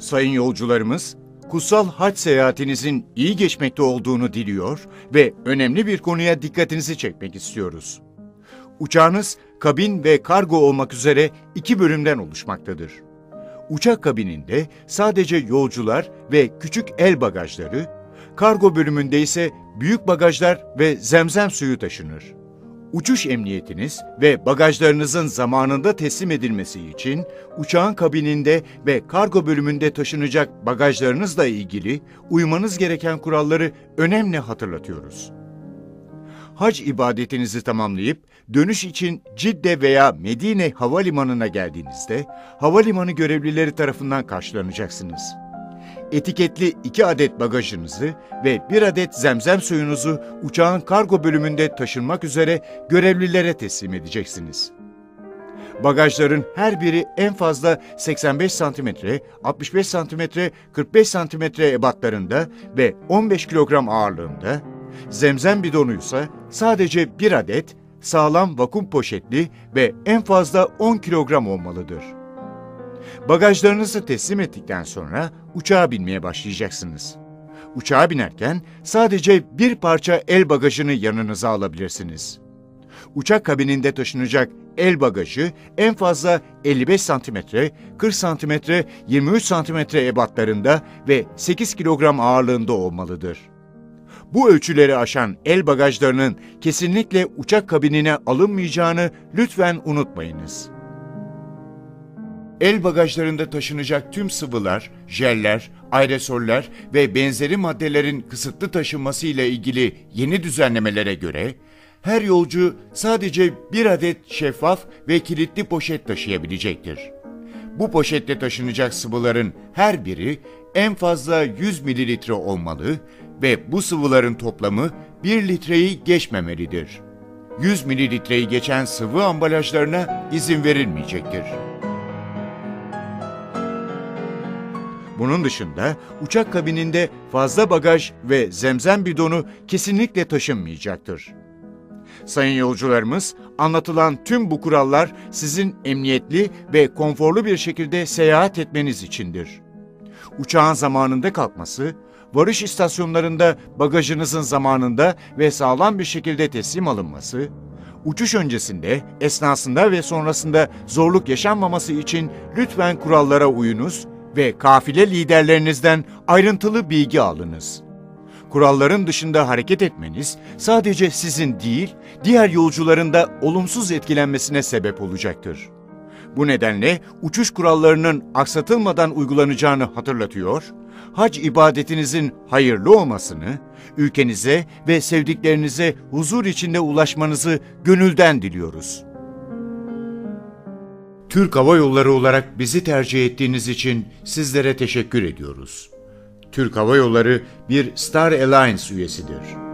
Sayın yolcularımız, kutsal hac seyahatinizin iyi geçmekte olduğunu diliyor ve önemli bir konuya dikkatinizi çekmek istiyoruz. Uçağınız kabin ve kargo olmak üzere iki bölümden oluşmaktadır. Uçak kabininde sadece yolcular ve küçük el bagajları, kargo bölümünde ise büyük bagajlar ve zemzem suyu taşınır. Uçuş emniyetiniz ve bagajlarınızın zamanında teslim edilmesi için uçağın kabininde ve kargo bölümünde taşınacak bagajlarınızla ilgili uymanız gereken kuralları önemli hatırlatıyoruz. Hac ibadetinizi tamamlayıp dönüş için Cidde veya Medine havalimanına geldiğinizde havalimanı görevlileri tarafından karşılanacaksınız. Etiketli iki adet bagajınızı ve bir adet zemzem suyunuzu uçağın kargo bölümünde taşınmak üzere görevlilere teslim edeceksiniz. Bagajların her biri en fazla 85 santimetre, 65 santimetre, 45 santimetre ebatlarında ve 15 kilogram ağırlığında, zemzem bidonu ise sadece bir adet, sağlam vakum poşetli ve en fazla 10 kilogram olmalıdır. Bagajlarınızı teslim ettikten sonra uçağa binmeye başlayacaksınız. Uçağa binerken sadece bir parça el bagajını yanınıza alabilirsiniz. Uçak kabininde taşınacak el bagajı en fazla 55 santimetre, 40 santimetre, 23 santimetre ebatlarında ve 8 kilogram ağırlığında olmalıdır. Bu ölçüleri aşan el bagajlarının kesinlikle uçak kabinine alınmayacağını lütfen unutmayınız. El bagajlarında taşınacak tüm sıvılar, jeller, aerosoller ve benzeri maddelerin kısıtlı taşınması ile ilgili yeni düzenlemelere göre her yolcu sadece bir adet şeffaf ve kilitli poşet taşıyabilecektir. Bu poşette taşınacak sıvıların her biri en fazla 100 mililitre olmalı ve bu sıvıların toplamı 1 litreyi geçmemelidir. 100 mililitreyi geçen sıvı ambalajlarına izin verilmeyecektir. Bunun dışında uçak kabininde fazla bagaj ve zemzem bidonu kesinlikle taşınmayacaktır. Sayın yolcularımız, anlatılan tüm bu kurallar sizin emniyetli ve konforlu bir şekilde seyahat etmeniz içindir. Uçağın zamanında kalkması, varış istasyonlarında bagajınızın zamanında ve sağlam bir şekilde teslim alınması, uçuş öncesinde, esnasında ve sonrasında zorluk yaşanmaması için lütfen kurallara uyunuz ve kafile liderlerinizden ayrıntılı bilgi alınız. Kuralların dışında hareket etmeniz sadece sizin değil, diğer yolcuların da olumsuz etkilenmesine sebep olacaktır. Bu nedenle uçuş kurallarının aksatılmadan uygulanacağını hatırlatıyor, hac ibadetinizin hayırlı olmasını, ülkenize ve sevdiklerinize huzur içinde ulaşmanızı gönülden diliyoruz. Türk Hava Yolları olarak bizi tercih ettiğiniz için sizlere teşekkür ediyoruz. Türk Hava Yolları bir Star Alliance üyesidir.